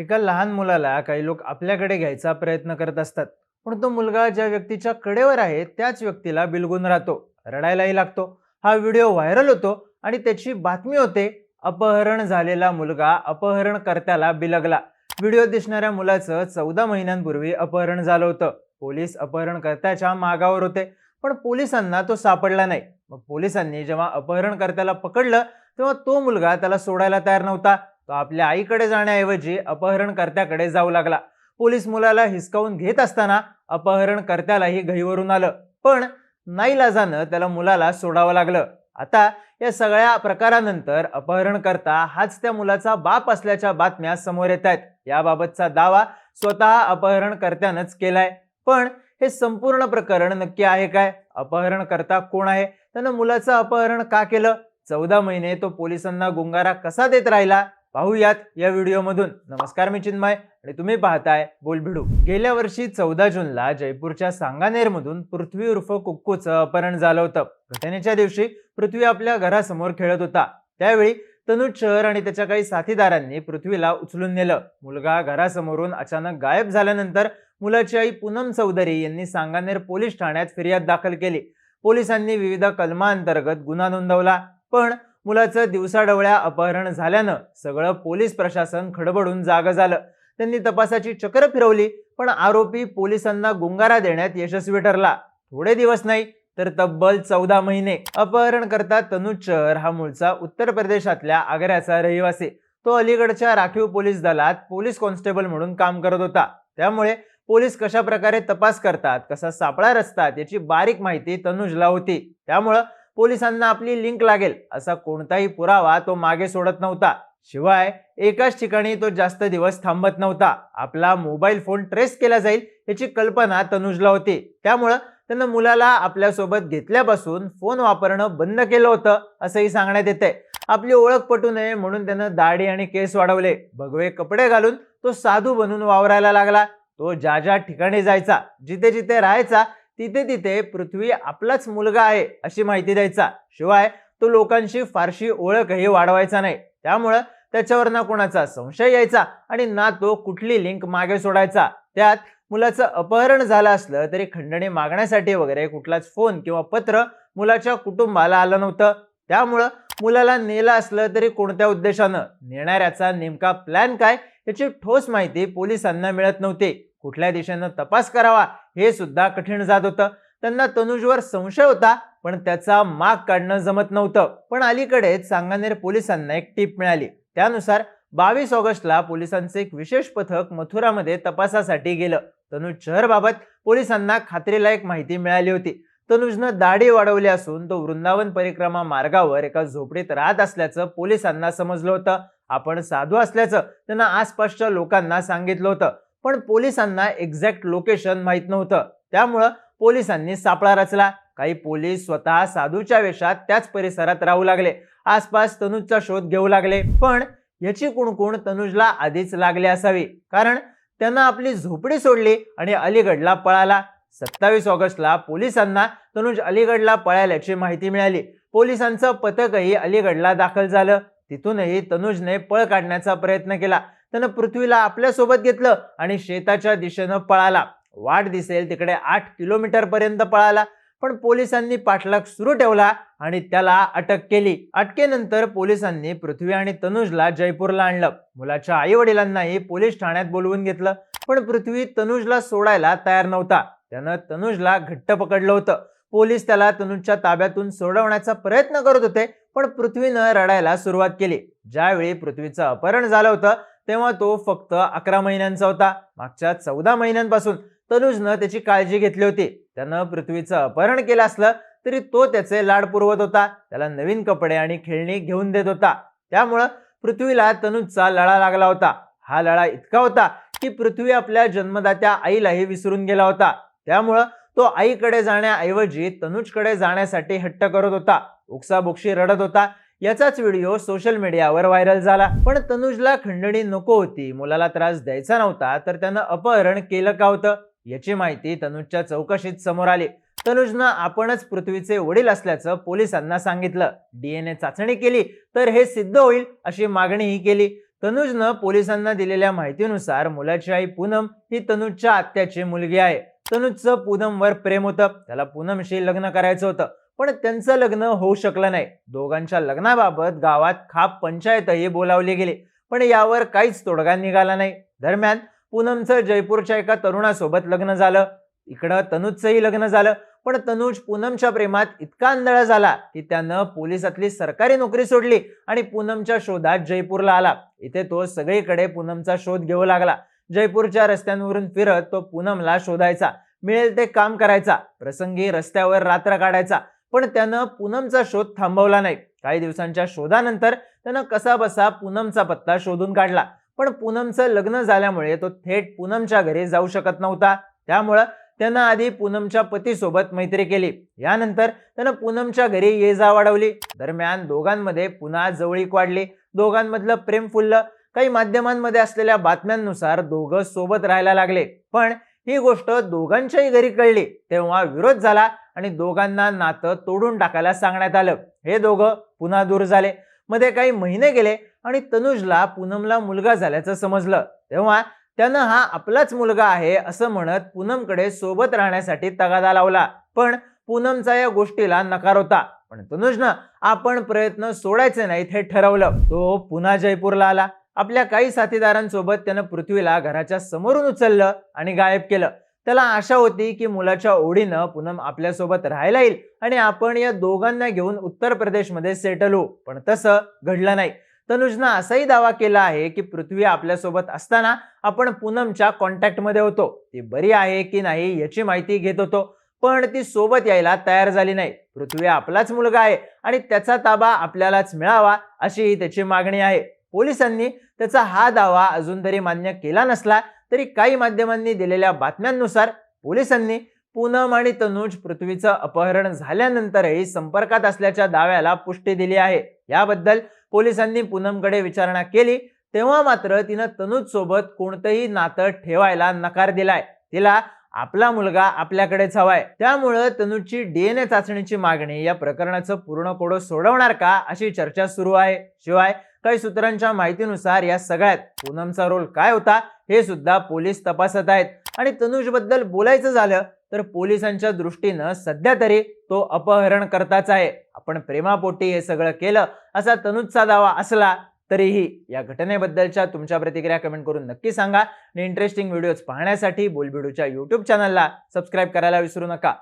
एका लहान मुलाला काही लोक आपल्याकडे घ्यायचा प्रयत्न करत असतात. पण तो मुलगा ज्या व्यक्तीच्या कडेवर आहे त्याच व्यक्तीला बिलगून राहतो. रडायलाही लागतो. हा व्हिडिओ व्हायरल होतो आणि त्याची बातमी होते अपहरण झालेला मुलगा अपहरणकर्त्याला बिलगला. व्हिडिओ दिसणाऱ्या मुलाचं चौदा महिन्यांपूर्वी अपहरण झालं होतं. पोलीस अपहरणकर्त्याच्या मागावर होते पण पोलिसांना तो सापडला नाही. मग पोलिसांनी जेव्हा अपहरणकर्त्याला पकडलं तेव्हा तो मुलगा त्याला सोडायला तयार नव्हता. तो आपल्या आईकडे जाण्याऐवजी अपहरणकर्त्याकडे जाऊ लागला. पोलीस मुलाला हिसकावून घेत असताना अपहरणकर्त्यालाही घईवरून आलं. पण नाईलाजानं त्याला मुलाला सोडावं लागलं. आता या सगळ्या प्रकारानंतर अपहरणकर्ता हाच त्या मुलाचा बाप असल्याच्या बातम्या समोर येत आहेत. याबाबतचा दावा स्वतः अपहरणकर्त्यानंच केलाय. पण हे संपूर्ण प्रकरण नक्की आहे काय? अपहरणकर्ता कोण आहे? त्यानं मुलाचं अपहरण का केलं? चौदा महिने तो पोलिसांना गुंगारा कसा देत राहिला? पाहूयात या व्हिडिओमधून. नमस्कार मी चिन्मय आणि तुम्ही पाहताय बोलभिडू गेल्या वर्षी चौदा जूनला जयपूरच्या सांगानेरमधून पृथ्वी उर्फ कुक्कूचं अपहरण झालं होतं. घटनेच्या दिवशी पृथ्वी आपल्या घरासमोर खेळत होता. त्यावेळी तनुज शहर आणि त्याच्या काही साथीदारांनी पृथ्वीला उचलून नेलं. मुलगा घरासमोरून अचानक गायब झाल्यानंतर मुलाची आई पूनम चौधरी यांनी सांगानेर पोलीस ठाण्यात फिर्याद दाखल केली. पोलिसांनी विविध कलमांतर्गत गुन्हा नोंदवला पण मुलाचं दिवसाढवळ्या अपहरण झाल्यानं सगळं पोलीस प्रशासन खडबडून जागं झालं. त्यांनी तपासाची चक्र फिरवली पण आरोपी पोलिसांना गुंगारा देण्यात यशस्वी ठरला. थोडे दिवस नाही तर तब्बल चौदा महिने. अपहरणकर्ता तनुज चहर हा मूळचा उत्तर प्रदेशातल्या आग्र्याचा रहिवासी. तो अलीकडच्या राखीव पोलीस दलात पोलीस कॉन्स्टेबल म्हणून काम करत होता. त्यामुळे पोलीस कशा प्रकारे तपास करतात कसा सापळा रचतात याची बारीक माहिती तनुजला होती. त्यामुळं पोलिसांना आपली लिंक लागेल. असा कोणताही पुरावा तो मागे सोडत नव्हता. शिवाय एकाच ठिकाणी तो जास्त दिवस थांबत नव्हता. आपला मोबाईल फोन ट्रेस केला जाईल याची कल्पना तनुजला होती. त्यामुळं त्यानं मुलाला आपल्यासोबत घेतल्यापासून फोन वापरणं बंद केलं होतं असंही सांगण्यात येते. आपली ओळख पटू नये म्हणून त्यानं दाढी आणि केस वाढवले. भगवे कपडे घालून तो साधू बनून वावरायला लागला. तो ज्या ज्या ठिकाणी जायचा जिथे जिथे राहायचा तिथे तिथे पृथ्वी आपलाच मुलगा आहे अशी माहिती द्यायचा. शिवाय तो लोकांशी फारशी ओळखही वाढवायचा नाही. त्यामुळं त्याच्यावर ना कोणाचा संशय यायचा आणि ना तो कुठली लिंक मागे सोडायचा. त्यात मुलाचं अपहरण झालं असलं तरी खंडणी मागण्यासाठी वगैरे कुठलाच फोन किंवा पत्र मुलाच्या कुटुंबाला आलं नव्हतं. त्यामुळं मुलाला नेलं असलं तरी कोणत्या उद्देशानं? नेणाऱ्याचा नेमका प्लॅन काय? याची ठोस माहिती पोलिसांना मिळत नव्हती. कुठल्या दिशेनं तपास करावा हे सुद्धा कठीण जात होतं. त्यांना तनुजवर संशय होता पण त्याचा माग काढणं जमत नव्हतं. पण अलीकडेच सांगानेर पोलिसांना एक टीप मिळाली. त्यानुसार बावीस ऑगस्टला पोलिसांचे एक विशेष पथक मथुरामध्ये तपासासाठी गेलं. तनुज शहरबाबत पोलिसांना खात्रीलायक माहिती मिळाली होती. तनुजनं दाढी वाढवली असून तो वृंदावन परिक्रमा मार्गावर एका झोपडीत राहत असल्याचं पोलिसांना समजलं होतं. आपण साधू असल्याचं त्यांना आसपासच्या लोकांना सांगितलं होतं. पण पोलिसांना एक्झॅक्ट लोकेशन माहीत नव्हतं. त्यामुळं पोलिसांनी सापळा रचला. काही पोलीस स्वतः साधूच्या वेशात त्याच परिसरात राहू लागले. आसपास तनुजचा शोध घेऊ लागले. पण याची कुणकुण तनुजला आधीच लागली असावी. कारण त्यांना आपली झोपडी सोडली आणि अलीगडला पळाला. सत्तावीस ऑगस्टला पोलिसांना तनुज अलीगडला पळाल्याची माहिती मिळाली. पोलिसांचं पथकही अलीगडला दाखल झालं. तिथूनही तनुजने पळ काढण्याचा प्रयत्न केला. त्यानं पृथ्वीला आपल्यासोबत घेतलं आणि शेताच्या दिशेनं पळाला. वाट दिसेल तिकडे आठ किलोमीटर पर्यंत पळाला. पण पोलिसांनी पाठलाग सुरू ठेवला आणि त्याला अटक केली. अटकेनंतर पोलिसांनी पृथ्वी आणि तनुजला जयपूरला आणलं. मुलाच्या आई वडिलांनाही पोलीस ठाण्यात बोलवून घेतलं. पण पृथ्वी तनुजला सोडायला तयार नव्हता. त्यानं तनुजला घट्ट पकडलं होतं. पोलीस त्याला तनुजच्या ताब्यातून सोडवण्याचा प्रयत्न करत होते पण पृथ्वीनं रडायला सुरुवात केली. ज्यावेळी पृथ्वीचं अपहरण झालं होतं तेव्हा तो फक्त अकरा महिन्यांचा होता. मागच्या चौदा महिन्यांपासून तनुजनं त्याची काळजी घेतली होती. त्यानं पृथ्वीचं अपहरण केलं असलं तरी तो त्याचे लाड पुरवत होता. त्याला नवीन कपडे आणि खेळणी घेऊन देत होता. त्यामुळं पृथ्वीला तनुजचा लळा लागला होता. हा लळा इतका होता की पृथ्वी आपल्या जन्मदात्या आईलाही विसरून गेला होता. त्यामुळं तो आईकडे जाण्याऐवजी तनुजकडे जाण्यासाठी हट्ट करत होता. उक्साबुक्शी रडत होता. याचाच व्हिडिओ सोशल मीडियावर व्हायरल झाला. पण तनुजला खंडणी नको होती. मुलाला त्रास द्यायचा नव्हता तर त्यानं अपहरण केलं का होतं? याची माहिती तनुजच्या चौकशीत समोर आली. तनुजनं आपणच पृथ्वीचे वडील असल्याचं पोलिसांना सांगितलं. डीएनए चाचणी केली तर हे सिद्ध होईल अशी मागणीही केली. तनुजनं पोलिसांना दिलेल्या माहितीनुसार मुलाची आई पूनम ही तनुजच्या आत्याची मुलगी आहे. तनुजचं पूनमवर प्रेम होतं. त्याला पूनमशी लग्न करायचं होतं. पण त्यांचं लग्न होऊ शकलं नाही. दोघांच्या लग्नाबाबत गावात खाप पंचायतही बोलावली गेली. पण यावर काहीच तोडगा निघाला नाही. दरम्यान पूनमचं जयपूरच्या एका तरुणासोबत लग्न झालं. इकडं तनुजचंही लग्न झालं. पण तनुज पूनमच्या प्रेमात इतका आंधळा झाला की त्यानं पोलिसातली सरकारी नोकरी सोडली आणि पूनमच्या शोधात जयपूरला आला. इथे तो सगळीकडे पूनमचा शोध घेऊ लागला. जयपूरच्या रस्त्यांवरून फिरत तो पूनमला शोधायचा. मिळेल ते काम करायचा. प्रसंगी रस्त्यावर रात्र काढायचा. पण त्यानं पूनमचा शोध थांबवला नाही. काही दिवसांच्या शोधानंतर त्यानं कसा बसा पूनमचा पत्ता शोधून काढला. पण पूनमचं लग्न झाल्यामुळे तो थेट पूनमच्या घरी जाऊ शकत नव्हता. त्यामुळं त्यानं आधी पूनमच्या पतीसोबत मैत्री केली. यानंतर त्यानं पूनमच्या घरी ये जा वाढवली. दरम्यान दोघांमध्ये पुन्हा जवळीक वाढली. दोघांमधलं प्रेम फुललं. काही माध्यमांमध्ये असलेल्या बातम्यांनुसार दोघं सोबत राहायला लागले. पण ही गोष्ट दोघांच्याही घरी कळली. तेव्हा विरोध झाला. आणि दोघांना नातं तोडून टाकायला सांगण्यात आलं. हे दोघं पुन्हा दूर झाले. मध्ये काही महिने गेले आणि तनुजला पूनमला मुलगा झाल्याचं समजलं. तेव्हा त्यानं हा आपलाच मुलगा आहे असं म्हणत पूनमकडे सोबत राहण्यासाठी तगादा लावला. पण पूनमचा या गोष्टीला नकार होता. पण तनुजनं आपण प्रयत्न सोडायचे नाहीत हे ठरवलं. तो पुन्हा जयपूरला आला. आपल्या काही साथीदारांसोबत त्यानं पृथ्वीला घराच्या समोरून उचललं आणि गायब केलं. त्याला आशा होती की मुलाच्या ओढीनं पूनम आपल्यासोबत राहायला येईल आणि आपण या दोघांना घेऊन उत्तर प्रदेशमध्ये सेटल होऊ. पण तसं घडलं नाही. तनुजनं असाही दावा केला आहे की पृथ्वी आपल्यासोबत असताना आपण पूनमच्या कॉन्टॅक्टमध्ये होतो. ती बरी आहे की नाही याची माहिती घेत होतो. पण ती सोबत यायला तयार झाली नाही. पृथ्वी आपलाच मुलगा आहे आणि त्याचा ताबा आपल्यालाच मिळावा अशी त्याची मागणी आहे. पोलिसांनी त्याचा हा दावा अजून तरी मान्य केला नसला तरी काही माध्यमांनी दिलेल्या बातम्यांनुसार पोलिसांनी पूनम आणि तनुज पृथ्वीचं अपहरण झाल्यानंतरही संपर्कात असल्याच्या दाव्याला पुष्टी दिली आहे. याबद्दल पोलिसांनी पूनमकडे विचारणा केली तेव्हा मात्र तिनं तनुज सोबत कोणतंही नातं ठेवायला नकार दिलाय. तिला आपला मुलगा आपल्याकडेच हवाय. त्यामुळं तनुजची डीएनए चाचणीची मागणी या प्रकरणाचं पूर्ण कोडं सोडवणार का अशी चर्चा सुरू आहे. शिवाय काही सूत्रांच्या माहितीनुसार या सगळ्यात पूनमचा रोल काय होता हे सुद्धा पोलीस तपासत आहेत. आणि तनुजबद्दल बोलायचं झालं तर पोलिसांच्या दृष्टीनं सध्या तरी तो अपहरण करताच आहे. आपण प्रेमापोटी हे सगळं केलं असा तनुजचा दावा असला तरीही या घटनेबद्दलच्या तुमच्या प्रतिक्रिया कमेंट करून नक्की सांगा. आणि इंटरेस्टिंग व्हिडिओज पाहण्यासाठी बोलबिडूच्या यूट्यूब चॅनलला सबस्क्राईब करायला विसरू नका.